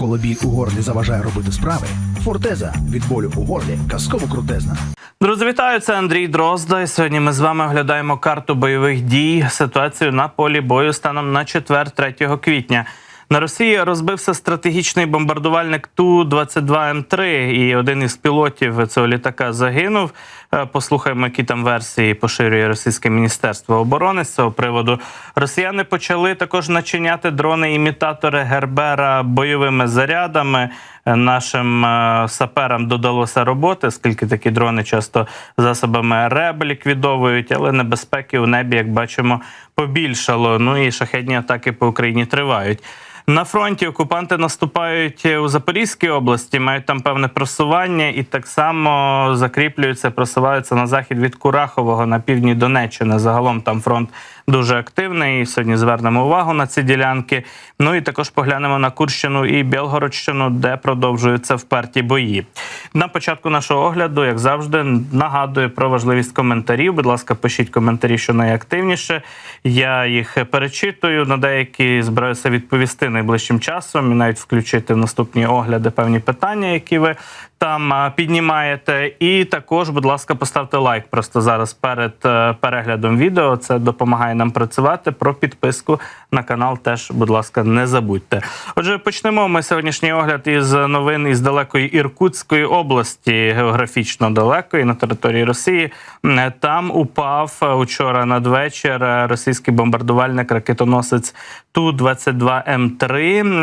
Коли біль у горлі заважає робити справи, фортеза від болю у горлі казково крутезна. Друзі, вітаю! Це Андрій Дрозда. І сьогодні ми з вами оглядаємо карту бойових дій, ситуацію на полі бою станом на четвер, 3 квітня. На Росії розбився стратегічний бомбардувальник Ту-22М3, і один із пілотів цього літака загинув. Е, Послухаємо, які там версії поширює російське міністерство оборони з цього приводу. Росіяни почали також начиняти дрони-імітатори Гербера бойовими зарядами. Е, Нашим е, саперам додалося роботи, оскільки такі дрони часто засобами РЕБ ліквідовують, але небезпеки у небі, як бачимо, побільшало. Ну і шахедні атаки по Україні тривають. На фронті окупанти наступають у Запорізькій області, мають там певне просування, і так само закріплюються, просуваються на захід від Курахового на півдні Донеччини. Загалом там фронт дуже активний. І сьогодні звернемо увагу на ці ділянки. Ну і також поглянемо на Курщину і Білгородщину, де продовжуються вперті бої. На початку нашого огляду, як завжди, нагадую про важливість коментарів. Будь ласка, пишіть коментарі, що найактивніше. Я їх перечитую. На деякі збираюся відповісти найближчим часом і навіть включити в наступні огляди певні питання, які ви там піднімаєте. І також, будь ласка, поставте лайк просто зараз перед е, переглядом відео. Це допомагає нам працювати. Про підписку на канал теж, будь ласка, не забудьте. Отже, почнемо ми сьогоднішній огляд із новин із далекої Іркутської області, географічно далекої на території Росії. Там упав е, учора надвечір е, російський бомбардувальник ракетоносець Ту-22М3,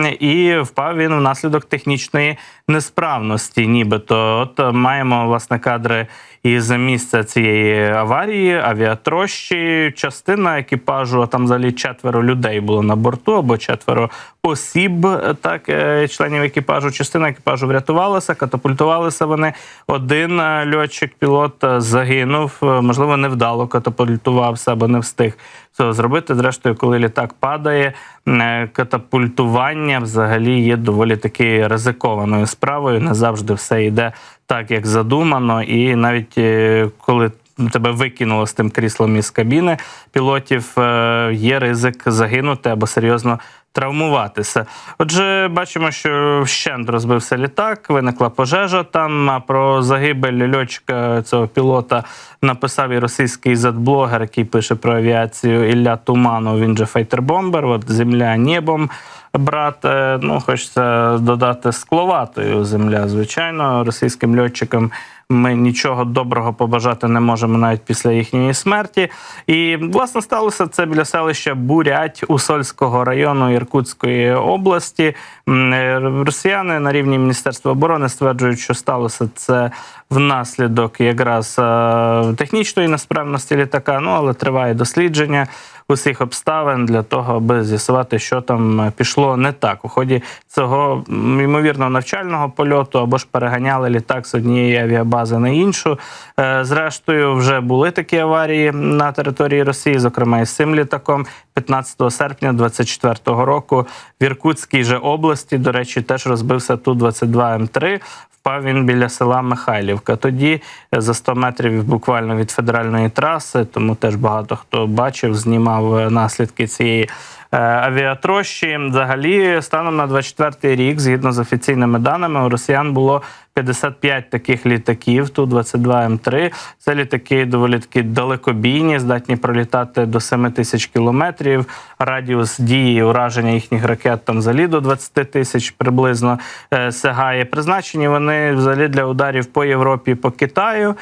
і впав він внаслідок технічної несправності. Нібито от маємо власне кадри із місця цієї аварії, авіатрощі, частина екіпажу, а там взагалі четверо людей було на борту або четверо осіб, так е, членів екіпажу. Частина екіпажу врятувалася, катапультувалися вони. Один е, льотчик, пілот е, загинув. Можливо, невдало катапультувався або не встиг цього зробити. Зрештою, коли літак падає, е, катапультування взагалі є доволі таки ризикованою справою. Не завжди все йде так, як задумано, і навіть е, коли тебе викинуло з тим кріслом із кабіни пілотів, е, є ризик загинути або серйозно травмуватися. Отже, бачимо, що вщент розбився літак, виникла пожежа. Там а про загибель льотчика цього пілота написав і російський зетблогер, який пише про авіацію Ілля Туманов. Він же файтербомбер. От земля небом. Брат, е, ну хочеться додати скловатою земля. Звичайно, російським льотчикам ми нічого доброго побажати не можемо навіть після їхньої смерті. І власне сталося це біля селища Бурять Усольського району Іркутської області. Е, Росіяни на рівні Міністерства оборони стверджують, що сталося це внаслідок якраз е, технічної несправності літака. Ну але триває дослідження усіх обставин для того, аби з'ясувати, що там е, пішло не так у ході цього ймовірно навчального польоту або ж переганяли літак з однієї авіабази на іншу. Е, Зрештою, вже були такі аварії на території Росії, зокрема із цим літаком. 15 серпня 24 року в Іркутській же області, до речі, теж розбився ту 22 М3. Впав він біля села Михайлівка. Тоді е, за 100 метрів буквально від федеральної траси, тому теж багато хто бачив, знімав е, наслідки цієї авіатрощі. Взагалі, станом на 24 рік, згідно з офіційними даними, у росіян було 55 таких літаків ту 22 М3. Це літаки доволі таки далекобійні, здатні пролітати до 7 тисяч кілометрів. Радіус дії ураження їхніх ракет там взагалі до 20 тисяч приблизно е, сягає. Призначені вони взагалі для ударів по Європі, по Китаю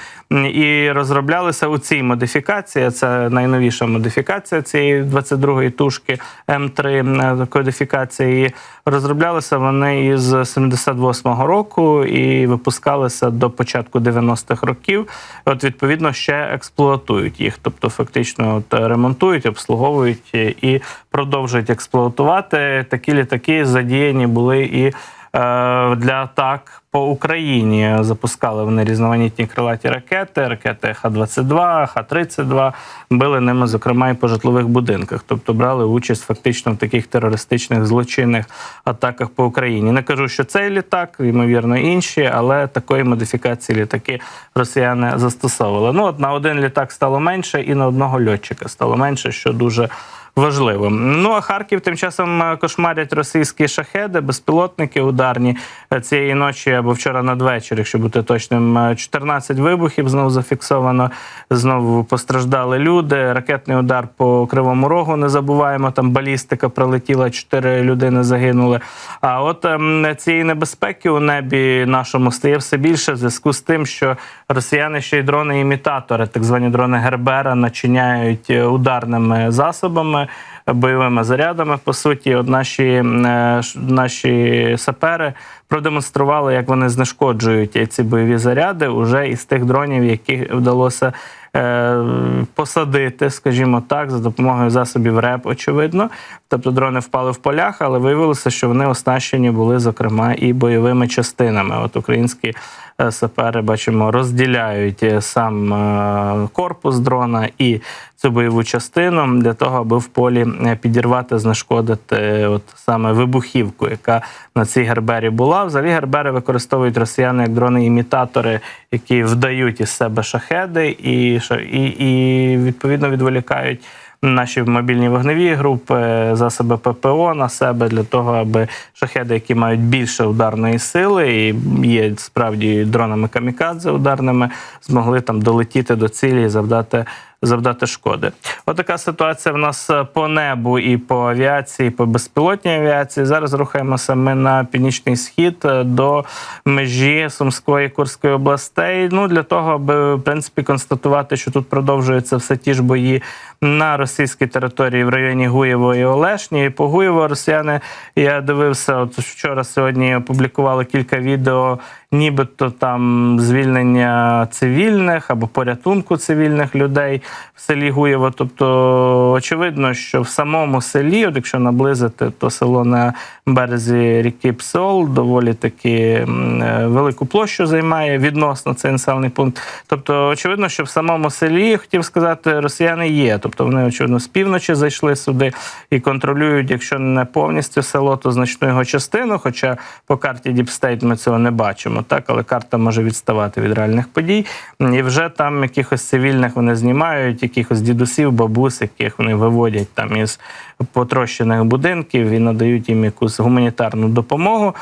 і розроблялися у цій модифікації. Це найновіша модифікація цієї 22-ї тушки М3 е, кодифікації. Розроблялися вони із 78-го року і випускалися до початку 90-х років. От відповідно ще експлуатують їх, тобто фактично от, ремонтують, обслуговують і продовжують експлуатувати. Такі літаки задіяні були і е, для атак по Україні. Запускали вони різноманітні крилаті ракети, ракети Х-22, Х-32, били ними, зокрема, і по житлових будинках. Тобто брали участь фактично в таких терористичних злочинних атаках по Україні. Не кажу, що цей літак, ймовірно, інші, але такої модифікації літаки росіяни застосовували. Ну, от на один літак стало менше, і на одного льотчика стало менше, що дуже важливо. Ну а Харків тим часом е, кошмарять російські шахеди, безпілотники ударні Е, цієї ночі або вчора надвечір, якщо бути точним. е, 14 вибухів знову зафіксовано. Знову постраждали люди. Ракетний удар по кривому рогу. Не забуваємо. Там балістика прилетіла, 4 людини загинули. А от ем, цієї небезпеки у небі нашому стає все більше в зв'язку з тим, що росіяни ще й дрони-імітатори, так звані дрони Гербера, начиняють е, ударними засобами. Бойовими зарядами, по суті, от наші, е, наші сапери продемонстрували, як вони знешкоджують ці бойові заряди уже із тих дронів, які вдалося е, посадити, скажімо так, за допомогою засобів РЕП, очевидно. Тобто дрони впали в полях, але виявилося, що вони оснащені були, зокрема, і бойовими частинами. От українські сапери бачимо, розділяють е, сам е, корпус дрона і цю бойову частину для того, аби в полі е, підірвати, знешкодити е, от саме вибухівку, яка на цій гербері була. Взагалі гербери використовують росіяни як дрони-імітатори, які вдають із себе шахеди і, і, і відповідно відволікають. Наші мобільні вогневі групи, засоби ППО на себе для того, аби шахеди, які мають більше ударної сили, і є справді дронами камікадзе ударними, змогли там долетіти до цілі і завдати. Завдати шкоди. Отака ситуація в нас е, по небу і по авіації, і по безпілотній авіації. Зараз рухаємося ми на північний схід е, до межі Сумської Курської областей. Ну для того, аби в принципі констатувати, що тут продовжуються все ті ж бої на російській території в районі Гуєво і Олешні. І по Гуєво росіяни я дивився. От вчора сьогодні опублікували кілька відео, нібито там звільнення цивільних або порятунку цивільних людей в селі Гуєво. Тобто, очевидно, що в самому селі, от якщо наблизити, то село на березі ріки Псол доволі таки е, велику площу займає відносно цей населений пункт. Тобто, очевидно, що в самому селі хотів сказати, росіяни є. Тобто вони, очевидно, з півночі зайшли сюди і контролюють, якщо не повністю село, то значну його частину. Хоча по карті Діпстейт ми цього не бачимо, так але карта може відставати від реальних подій. І вже там якихось цивільних вони знімають, якихось дідусів, бабусь, яких вони виводять там із потрощених будинків і надають їм якусь гуманітарну допомогу.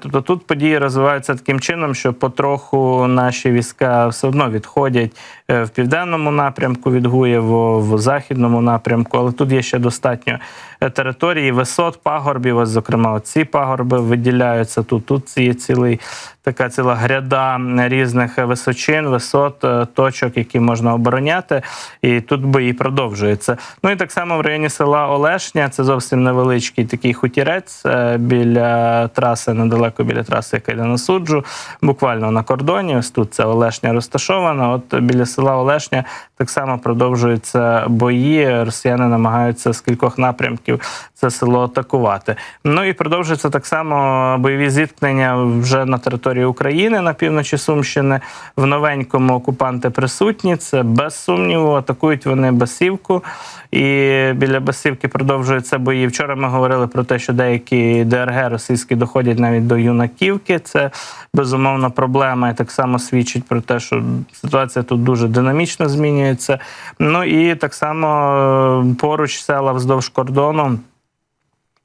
Тобто тут події розвиваються таким чином, що потроху наші війська все одно відходять е, в південному напрямку від Гуєво, в західному напрямку, але тут є ще достатньо е, території, висот, пагорбів. Ось, зокрема, ці пагорби виділяються тут. Тут є цілий така ціла гряда різних височин, висот, е, точок, які можна обороняти. І тут бої продовжуються. Ну і так само в районі села Олешня, це зовсім невеличкий такий хутірець е, біля траси, недалеко біля траси, яка йде на суджу, буквально на кордоні. Ось тут це Олешня розташована. От біля села Олешня так само продовжуються бої. Росіяни намагаються з кількох напрямків це село атакувати. Ну і продовжується так само бойові зіткнення вже на території України на півночі Сумщини. В новенькому окупанти присутні. Це без сумніву. Атакують вони Басівку. І біля Басівки продовжуються бої. Вчора ми говорили про те, що деякі ДРГ російські доходять навіть до юнаківки. Це безумовно проблема. І так само свідчить про те, що ситуація тут дуже динамічно змінюється. Ну і так само е, поруч села вздовж кордону.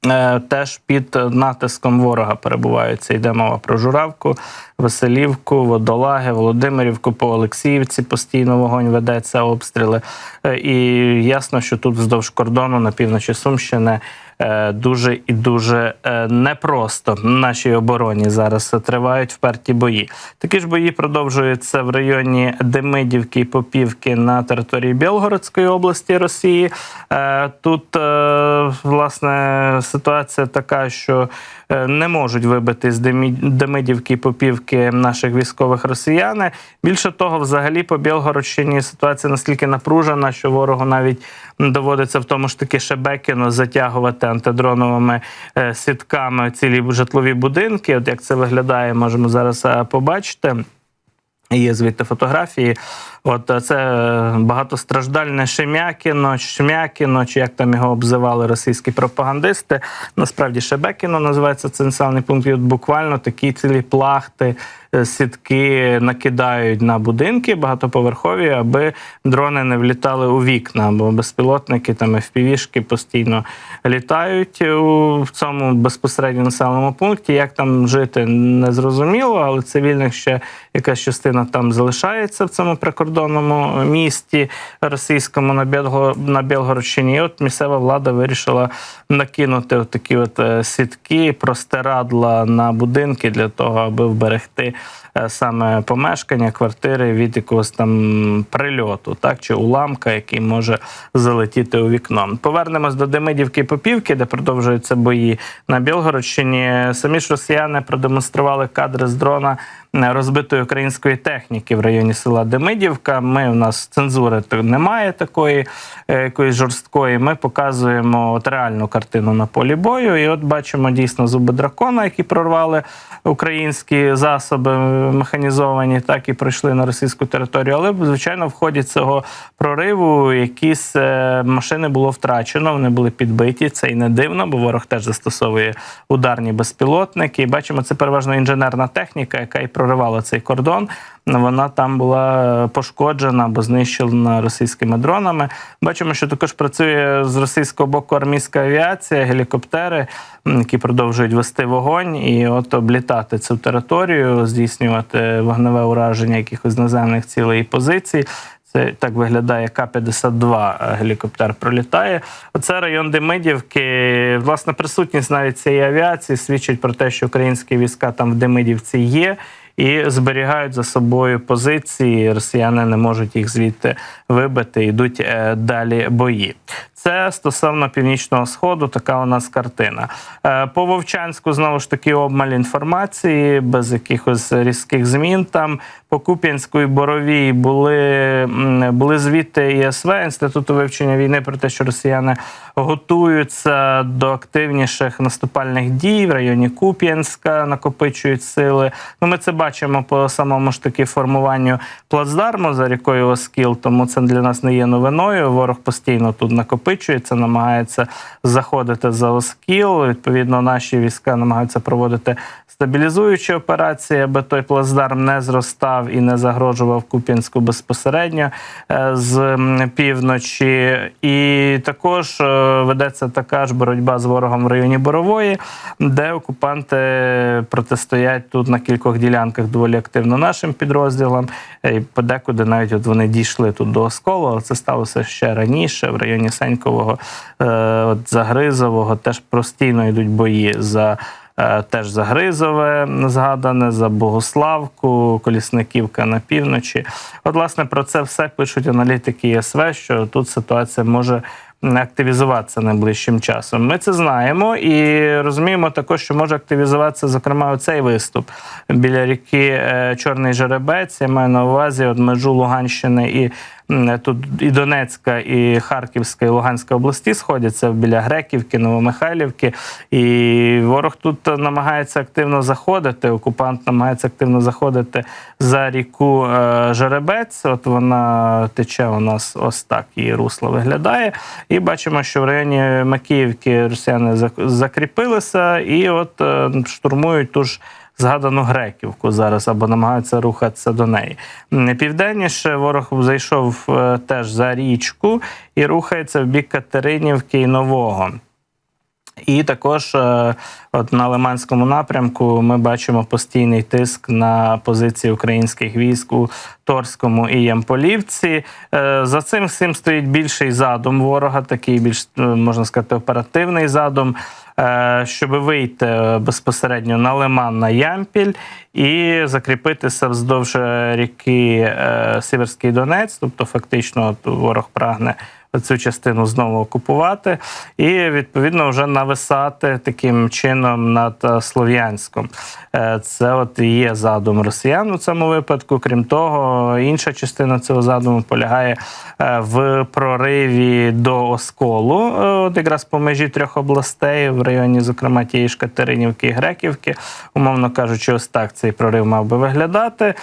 Е, Теж під натиском ворога перебуваються. Йде мова про Журавку, Василівку, Водолаги, Володимирівку, по Олексіївці постійно вогонь ведеться, обстріли. Е, І ясно, що тут вздовж кордону на півночі Сумщини дуже і дуже е, непросто нашій обороні зараз тривають вперті бої. Такі ж бої продовжуються в районі Демидівки і Попівки на території Білгородської області Росії. Е, Тут е, власне ситуація така, що е, не можуть вибити з Демидівки і Попівки наших військових росіяни. Більше того, взагалі по Білгородщині ситуація настільки напружена, що ворогу навіть доводиться в тому ж таки Шебекіно затягувати антидроновими е, сітками цілі житлові будинки. От як це виглядає, можемо зараз е, побачити. Є звідти фотографії. От е, це е, багатостраждальне Шем'якіно, Шмякіно, чи як там його обзивали російські пропагандисти. Насправді Шебекіно називається цей населений пункт. І от буквально такі цілі плахти, е, сітки накидають на будинки багатоповерхові, аби дрони не влітали у вікна, бо безпілотники там FPV-шки постійно літають у цьому безпосередньо населеному пункті. Як там жити, не зрозуміло, але цивільних ще якась частина там залишається в цьому прикордонному місті російському на Білго на Білгородщині. І от місцева влада вирішила накинути от такі от е, сітки, простирадла на будинки для того, аби вберегти е, саме помешкання, квартири від якогось там прильоту, так чи уламка, який може залетіти у вікно. Повернемось до Демидівки Попівки, де продовжуються бої на Білгородщині. Самі ж росіяни продемонстрували кадри з дрона е, розбитої української техніки в районі села Демидівка. Ми у нас цензури немає такої е, якоїсь жорсткої. Ми показуємо от реальну картину на полі бою. І от бачимо дійсно зуби дракона, які прорвали українські засоби механізовані, так і пройшли на російську територію. Але звичайно, в ході цього прориву якісь е, машини було втрачено. Вони були підбиті. Це і не дивно, бо ворог теж застосовує ударні безпілотники. І бачимо, це переважно інженерна техніка, яка і проривала цей кордон. Вона там була пошкоджена або знищена російськими дронами. Бачимо, що також працює з російського боку армійська авіація, гелікоптери, які продовжують вести вогонь і от облітати цю територію, здійснювати вогневе ураження якихось наземних цілей і позицій. Це так виглядає К-52 гелікоптер пролітає. Оце район Демидівки. Власне, присутність навіть цієї авіації свідчить про те, що українські війська там в Демидівці є. І зберігають за собою позиції. Росіяни не можуть їх звідти вибити. Йдуть е, далі бої. Це стосовно північного сходу. Така у нас картина. Е, По Вовчанську знову ж таки обмаль інформації, без якихось різких змін. Там по Куп'янську і Боровій були, були звіти ІСВ інституту вивчення війни про те, що росіяни готуються до активніших наступальних дій в районі Куп'янська, накопичують сили. Ну, ми це бачимо по самому ж таки формуванню плацдарму за рікою Оскіл, тому це для нас не є новиною. Ворог постійно тут накопичується, намагається заходити за Оскіл. Відповідно, наші війська намагаються проводити стабілізуючі операції, аби той плацдарм не зростав і не загрожував Куп'янську безпосередньо е, з півночі. І також е, ведеться така ж боротьба з ворогом в районі Борової, де окупанти протистоять тут на кількох ділянках доволі активно нашим підрозділам. Е, І подекуди навіть от вони дійшли тут до Але це сталося ще раніше, в районі Сенькового, е, от Загризового. Теж постійно йдуть бої за. е, Теж за Гризове згадане, за Богославку, Колісниківка на півночі. От, власне, про це все пишуть аналітики ЄСВ, що тут ситуація може активізуватися найближчим часом. Ми це знаємо і розуміємо також, що може активізуватися, зокрема, оцей виступ біля ріки е, Чорний Жеребець. Я маю на увазі от межу Луганщини і тут і Донецька, і Харківська, і Луганська області сходяться біля Греківки, Новомихайлівки. І ворог тут намагається активно заходити. Окупант намагається активно заходити за ріку е, Жеребець. От вона тече у нас ось так її русло виглядає. І бачимо, що в районі Макіївки росіяни закріпилися і от е, штурмують ту ж згадану Греківку зараз або намагаються рухатися до неї. Південніше ворог зайшов е, теж за річку і рухається в бік Катеринівки і Нового. І також е, от на Лиманському напрямку ми бачимо постійний тиск на позиції українських військ у Торському і Ямполівці. Е, За цим всім стоїть більший задум ворога, такий більш можна сказати оперативний задум. Е, Щоб вийти е, безпосередньо на Лиман на Ямпіль і закріпитися вздовж е, ріки Сіверський Донець, тобто фактично ворог прагне цю частину знову окупувати і відповідно вже нависати таким чином над е, Слов'янськом. Е, Це от і є задум росіян у цьому випадку. Крім того, інша частина цього задуму полягає е, в прориві до Осколу, от якраз по межі трьох областей в районі, зокрема тієї ж Катеринівки і Греківки. Умовно кажучи, ось так цей прорив мав би виглядати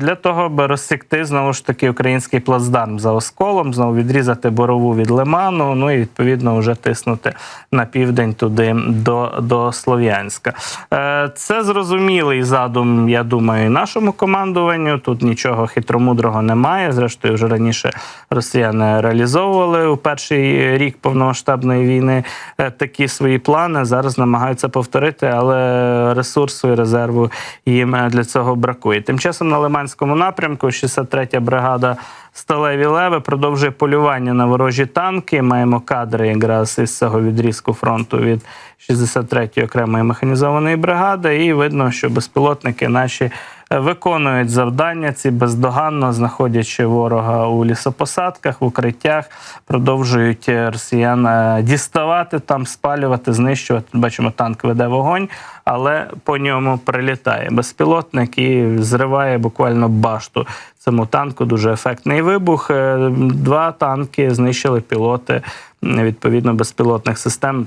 для того, аби розсікти знову ж таки український плацдарм за Осколом, знову відрізати борову від Лиману, ну і відповідно вже тиснути на південь туди до, до Слов'янська. Е, Це зрозумілий задум, я думаю, і нашому командуванню. Тут нічого хитромудрого немає. Зрештою, вже раніше росіяни реалізовували у перший рік повномасштабної війни е, такі свої плани. Зараз намагаються повторити, але ресурсу і резерву їм е, для цього бракує. Тим часом на Лиманському напрямку 63-я бригада Сталеві Леви продовжує полювання на ворожі танки. Маємо кадри якраз із цього відрізку фронту від 63-ї окремої механізованої бригади, і видно, що безпілотники наші виконують завдання ці бездоганно, знаходячи ворога у лісопосадках, в укриттях, продовжують е, росіян е, діставати там, спалювати, знищувати. Бачимо, танк веде вогонь, але по ньому прилітає безпілотник і зриває буквально башту цьому танку. Дуже ефектний вибух. Е, Два танки знищили пілоти відповідно безпілотних систем.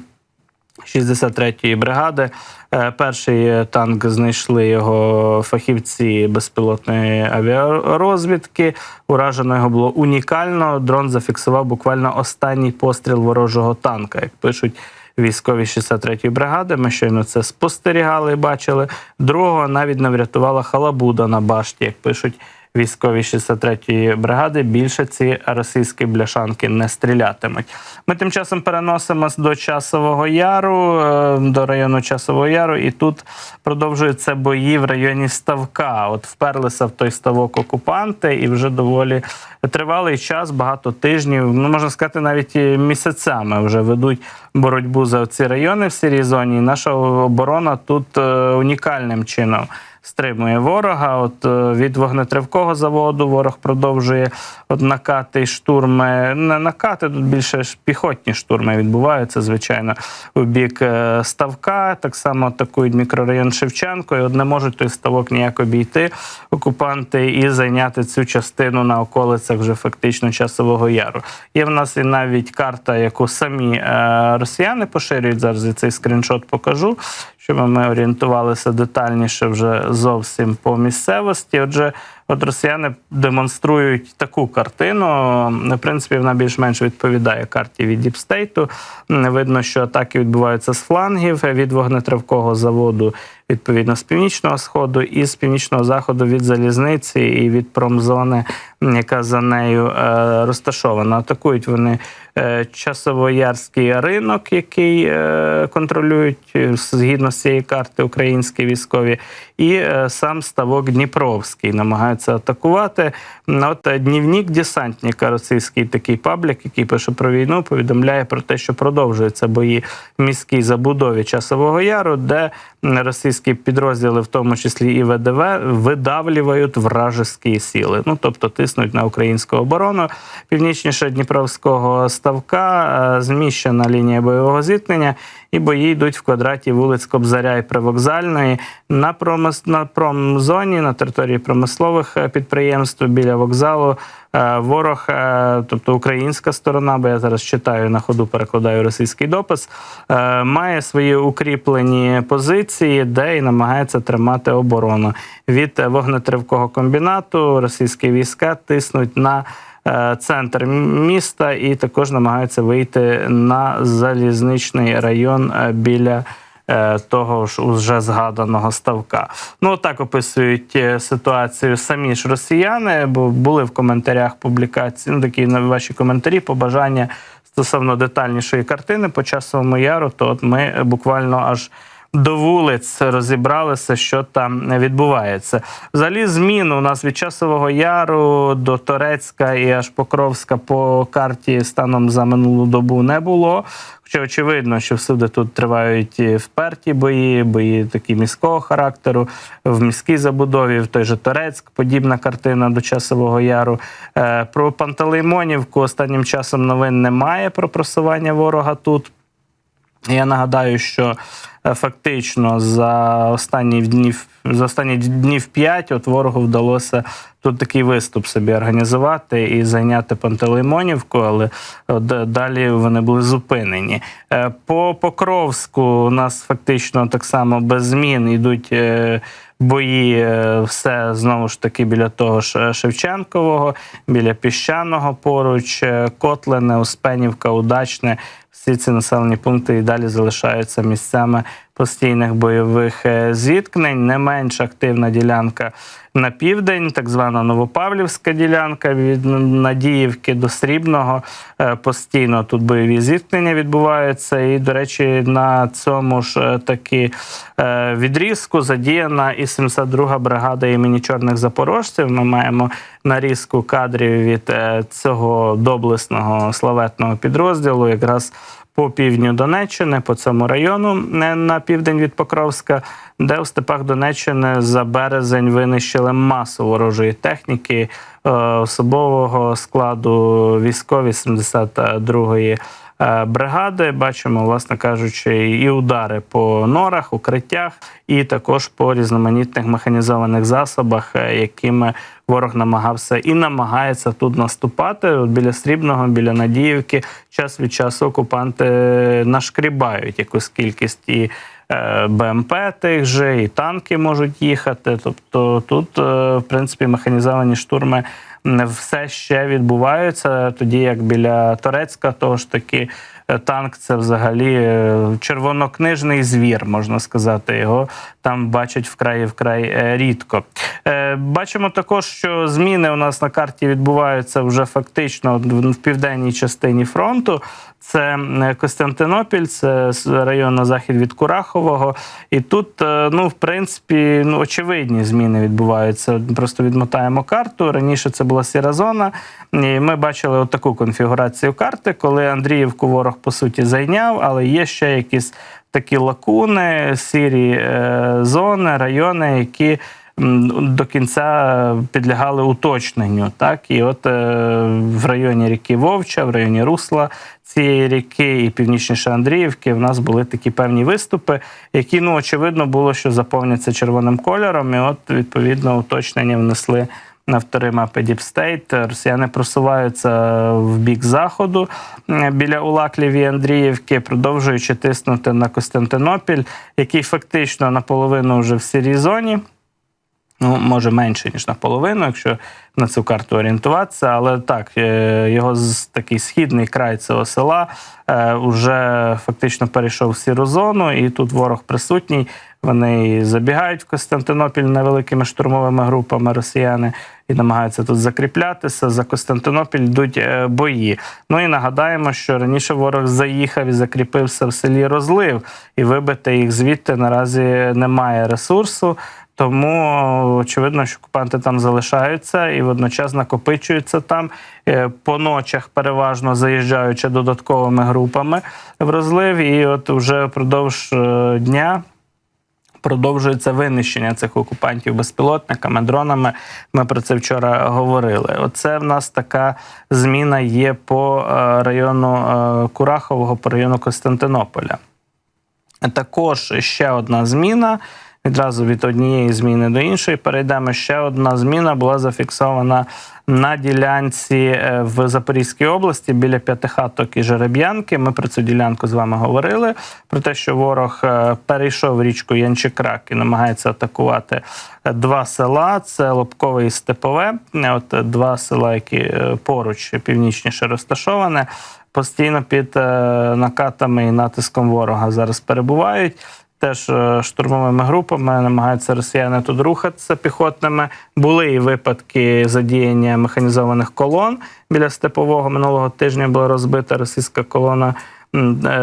63-ї бригади. Е, Перший е, танк знайшли його фахівці безпілотної авіарозвідки. Уражено його було унікально. Дрон зафіксував буквально останній постріл ворожого танка, як пишуть. Військові 63-ї бригади, ми щойно це спостерігали і бачили. Другого навіть не врятувала халабуда на башті, як пишуть військові 63-ї бригади. Більше ці російські бляшанки не стрілятимуть. Ми тим часом переносимось до часового яру, е, до району часового яру, і тут продовжуються бої в районі Ставка. От вперлися в той ставок окупанти, і вже доволі тривалий час, багато тижнів, ну можна сказати, навіть місяцями вже ведуть боротьбу за ці райони в сірій зоні. Наша оборона тут е, унікальним чином. Стримує ворога. От е, від вогнетривкого заводу ворог продовжує от накати штурми. Не накати тут більше піхотні штурми відбуваються, звичайно, у бік е, ставка. Так само атакують мікрорайон Шевченко. І от не можуть той ставок ніяк обійти окупанти і зайняти цю частину на околицях вже фактично часового яру. Є в нас і навіть карта, яку самі е, росіяни поширюють. Зараз я цей скріншот покажу щоб ми орієнтувалися детальніше вже зовсім по місцевості. Отже, от росіяни демонструють таку картину. В принципі, вона більш-менш відповідає карті від Діпстейту. Видно, що атаки відбуваються з флангів від вогнетривкого заводу, відповідно з північного сходу, і з північного заходу від залізниці і від промзони, яка за нею е, розташована. Атакують вони е, часовоярський ринок, який е, контролюють згідно з цієї карти українські військові, і сам ставок Дніпровський намагаються атакувати. От днівник десантника, російський такий паблік, який пише про війну, повідомляє про те, що продовжуються бої в міській забудові часового яру, де російські підрозділи, в тому числі і ВДВ, видавлюють вражеські сили. Ну тобто тиснуть на українську оборону. Північніше Дніпровського ставка е, зміщена лінія бойового зіткнення, і бої йдуть в квадраті вулиць Кобзаря і Привокзальної на промис... на промзоні, на території промислових е, підприємств біля вокзалу. Е, Ворог, е, тобто українська сторона, бо я зараз читаю на ходу, перекладаю російський допис, е, має свої укріплені позиції, де і намагається тримати оборону. Від вогнетривкого комбінату російські війська тиснуть на центр міста і також намагаються вийти на залізничний район біля. Е, Того ж уже згаданого ставка. Ну так описують е, ситуацію самі ж росіяни, бо були в коментарях публікації, ну такі ваші коментарі, побажання стосовно детальнішої картини по часовому яру. То от ми буквально аж до вулиць, розібралися, що там відбувається. Взагалі, змін у нас від часового яру до Торецька і аж Покровська по карті станом за минулу добу не було. Хоча очевидно, що всюди тут тривають вперті бої, бої такі міського характеру, в міській забудові, в той же Торецьк, подібна картина до часового яру. Е, Про Пантелеймонівку останнім часом новин немає про просування ворога тут. Я нагадаю, що е, фактично за останні днів за останні днів п'ять от ворогу вдалося тут такий виступ собі організувати і зайняти Пантелеймонівку, але от далі вони були зупинені. Е, По Покровську у нас фактично так само без змін йдуть. е, Бої е, все знову ж таки біля того ж Шевченкового, біля піщаного поруч, е, Котлине, Успенівка, Удачне. Всі ці населені пункти і далі залишаються місцями постійних бойових е, зіткнень. Не менш активна ділянка на південь, так звана Новопавлівська ділянка від Надіївки до Срібного. Е, Постійно тут бойові зіткнення відбуваються. І, до речі, на цьому ж е, таки відрізку задіяна і 72-га бригада імені чорних запорожців. Ми маємо нарізку кадрів від е, цього доблесного славетного підрозділу, якраз по півдню Донеччини, по цьому району не на південь від Покровська, де в степах Донеччини за березень винищили масу ворожої техніки е, особового складу військові 72-ї е, бригади. Бачимо, власне кажучи, і удари по норах, укриттях, і також по різноманітних механізованих засобах, е, якими ворог намагався і намагається тут наступати. От біля Срібного, біля Надіївки, час від часу окупанти нашкрібають якусь кількість і. е, БМП тих же, і танки можуть їхати. Тобто тут, е, в принципі, механізовані штурми все ще відбуваються. Тоді як біля Торецька, того ж таки е, танк це взагалі е, червонокнижний звір, можна сказати. Його там бачать вкрай вкрай е, рідко. Бачимо також, що зміни у нас на карті відбуваються вже фактично в південній частині фронту. Це е, Костянтинопіль, це район на захід від Курахового. І тут, е, ну, в принципі, ну, очевидні зміни відбуваються. Просто відмотаємо карту. Раніше це була сіра зона. І ми бачили таку конфігурацію карти, коли Андріївку ворог по суті зайняв, але є ще якісь такі лакуни, сірі е, зони, райони, які до кінця підлягали уточненню. Так? І от е, в районі ріки Вовча, в районі Русла цієї ріки і північніше Андріївки в нас були такі певні виступи, які ну очевидно було, що заповняться червоним кольором. І от відповідно уточнення внесли. На вторий мапі Діпстейт росіяни просуваються в бік заходу біля Улаклів Андріївки, продовжуючи тиснути на Костянтинопіль, який фактично наполовину вже в сірій зоні. Ну, може менше, ніж наполовину, якщо на цю карту орієнтуватися. Але так, е, його з такий східний край цього села е, вже фактично перейшов в сіру зону, і тут ворог присутній. Вони забігають в Костянтинопіль невеликими штурмовими групами росіяни і намагаються тут закріплятися. За Костянтинопіль йдуть е, бої. Ну і нагадаємо, що раніше ворог заїхав і закріпився в селі Розлив, і вибити їх звідти наразі немає ресурсу. Тому очевидно, що окупанти там залишаються і водночас накопичуються там е, по ночах, переважно заїжджаючи додатковими групами в розлив. І от вже впродовж е, дня. Продовжується винищення цих окупантів безпілотниками, дронами. Ми про це вчора говорили. Оце в нас така зміна є по е, району Курахового, по району Костянтинополя. Також ще одна зміна. Відразу від однієї зміни до іншої перейдемо. Ще одна зміна була зафіксована на ділянці е, в Запорізькій області біля П'ятихаток і Жереб'янки. Ми про цю ділянку з вами говорили. Про те, що ворог е, перейшов річку Янчикрак і намагається атакувати е, два села: це Лобкове і Степове. От два села, які поруч північніше розташоване постійно під накатами і натиском ворога зараз перебувають. Теж е, штурмовими групами намагаються росіяни тут рухатися піхотними. Були і випадки задіяння механізованих колон біля степового минулого тижня була розбита російська колона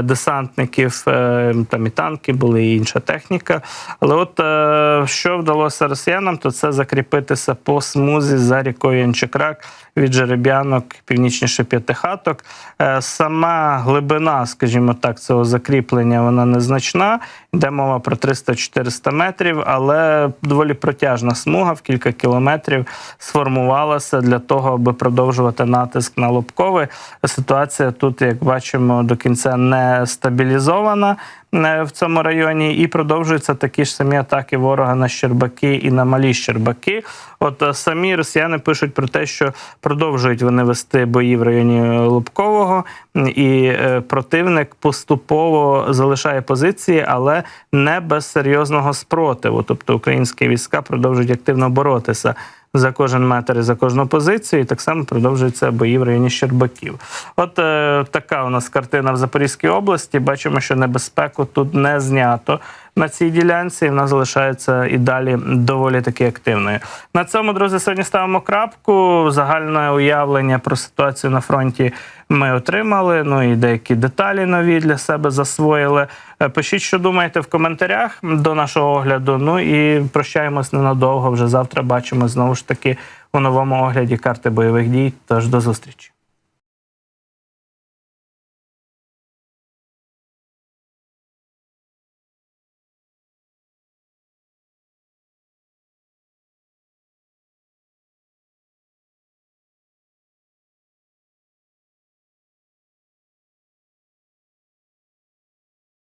десантників, е, там і танки були, і інша техніка. Але от е, що вдалося росіянам, то це закріпитися по смузі за рікою Янчекрак від жереб'янок північніше п'ятихаток. Е, Сама глибина, скажімо так, цього закріплення вона незначна. Йде мова про 300-400 метрів, але доволі протяжна смуга в кілька кілометрів сформувалася для того, аби продовжувати натиск на Лобкове. Ситуація тут, як бачимо, до кінця не стабілізована е, в цьому районі, і продовжуються такі ж самі атаки ворога на Щербаки і на малі Щербаки. От е, самі росіяни пишуть про те, що продовжують вони вести бої в районі Лобкового, і е, противник поступово залишає позиції, але не без серйозного спротиву. Тобто українські війська продовжують активно боротися за кожен метр і за кожну позицію. І так само продовжуються бої в районі Щербаків. От е, така у нас картина в Запорізькій області. Бачимо, що небезпеку тут не знято на цій ділянці. і Вона залишається і далі доволі таки активною. На цьому, друзі, сьогодні ставимо крапку. Загальне уявлення про ситуацію на фронті ми отримали. Ну і деякі деталі нові для себе засвоїли. Е, Пишіть, що думаєте в коментарях до нашого огляду. Ну і прощаємось ненадовго. Вже завтра бачимо знову ж таки у новому огляді карти бойових дій. Тож до зустрічі.